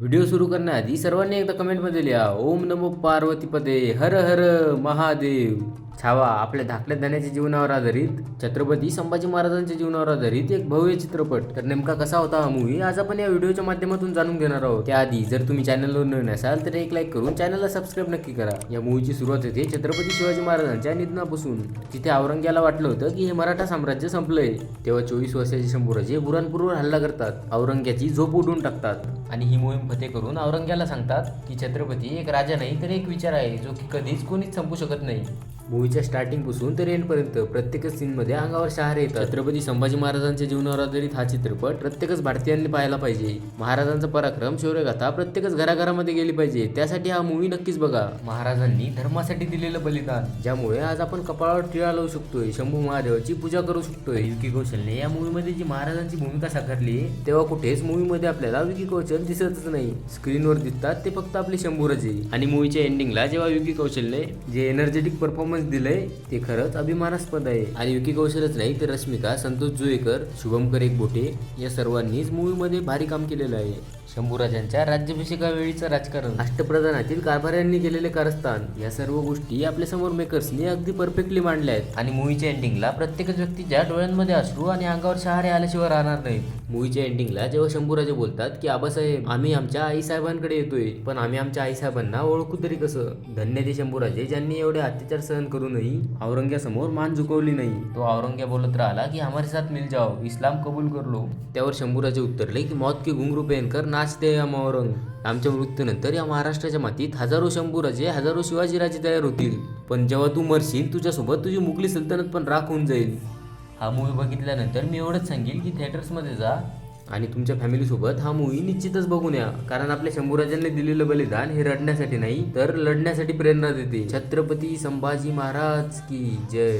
Video सुरू करण्याआधी सर्वांनी एकदा कमेंटमध्ये लिहा. ओम नमो पार्वतीपदे हर हर महादेव. छावा आपल्या धाकट्या धन्याच्या जीवनावर आधारित छत्रपती संभाजी महाराजांच्या जीवनावर आधारित एक भव्य चित्रपट. तर नेमका कसा होता हा मूवी आज आपण या व्हिडिओच्या माध्यमातून जाणून घेणार आहोत. त्याआधी जर तुम्ही चॅनलवर नवीन असाल तर एक लाईक करून चॅनलला सबस्क्राईब नक्की करा. या मूवीची सुरुवात होते छत्रपती शिवाजी महाराजांच्या निधनापासून. तिथे औरंग्याला वाटलं होतं की हे मराठा साम्राज्य संपलंय तेव्हा चोवीस वर्षाचे शंभूराजे बुरानपूरवर हल्ला करतात. औरंग्याची झोप उडून टाकतात. आणि ही मोहीम फते करून औरंग्याला सांगतात की छत्रपती एक राजा नाही तर एक विचार आहे जो की कधीच कोणीच संपू शकत नाही. मूवीच्या स्टार्टिंगपासून तर एंड पर्यंत प्रत्येकच सीन मध्ये अंगावर शहारे येतात. छत्रपती संभाजी महाराजांच्या जीवनावर आधारित हा चित्रपट प्रत्येकच भारतीयांनी पाहायला पाहिजे. महाराजांचा पराक्रम शौर्यगाथा प्रत्येकच घराघरामध्ये गेली पाहिजे. त्यासाठी हा मूवी नक्कीच बघा. महाराजांनी धर्मासाठी दिलेलं बलिदान ज्यामुळे आज आपण कपाळावर टिळा लावू शकतोय शंभू महादेवाची पूजा करू शकतोय. विकी कौशलने या मूवीमध्ये जी महाराजांची भूमिका साकारली तेव्हा कुठेच मूवीमध्ये आपल्याला विकी कौशल दिसतच नाही. स्क्रीनवर दिसतात ते फक्त आपले शंभूराजे. आणि मूवीच्या एंडिंगला जेव्हा विकी कौशलने जे एनर्जेटिक परफॉर्मन्स दिलंय ते खरंच अभिमानास्पद आहे. आणि विकी कौशलच नाही तर रश्मिका संतोष जुळेकर शुभमकर एकबोटे या सर्वांनीच मूवीमध्ये भारी काम केलेलं आहे. शंभूराजांच्या राज्याभिषेकावेळीचं राजकारण. अष्टप्रधानातील कारभाऱ्यांनी केलेले कारस्थान या सर्व गोष्टी आपल्यासमोर मेकर्सनी अगदी परफेक्टली मांडल्या आहेत. आणि मूवीच्या एंडिंगला प्रत्येकच व्यक्तीच्या डोळ्यांमध्ये अश्रू आणि अंगावर शहारे आल्याशिवाय राहणार नाहीत. मूवीच्या एंडिंगला जेव्हा शंभूराजे बोलतात की आबासाहेब आम्ही आमच्या आईसाहेबांकडे येतोय पण आम्ही आमच्या आईसाहेबांना ओळखू तरी कसं? धन्य ते शंभूराजे ज्यांनी एवढे अत्याचार सहन करूनही औरंग्यासमोर मान झुकवली नाही. तो औरंग्या बोलत राहिला की हमारे साथ मिल जाओ इस्लाम कबूल कर लो. त्यावर शंभूराजे उत्तरले की मौत की घुंगरू पेनकर नाचते या आमच्या मृत्यूनंतर या महाराष्ट्राच्या मातीत हजारो शंभूराजे हजारो शिवाजीराजे तयार होतील. पण जेव्हा तू मरशील तुझ्यासोबत तुझी मुघली सल्तनत पण राख होऊन जाईल. हा मूवी बघितल्यानंतर मी एवढंच सांगेल की थिएटर्समध्ये जा आणि तुमच्या फॅमिलीसोबत हा मूवी निश्चितच बघून या. कारण आपल्या शंभूराजांनी दिलेलं बलिदान हे रडण्यासाठी नाही तर लढण्यासाठी प्रेरणा देते. छत्रपती संभाजी महाराज की जय.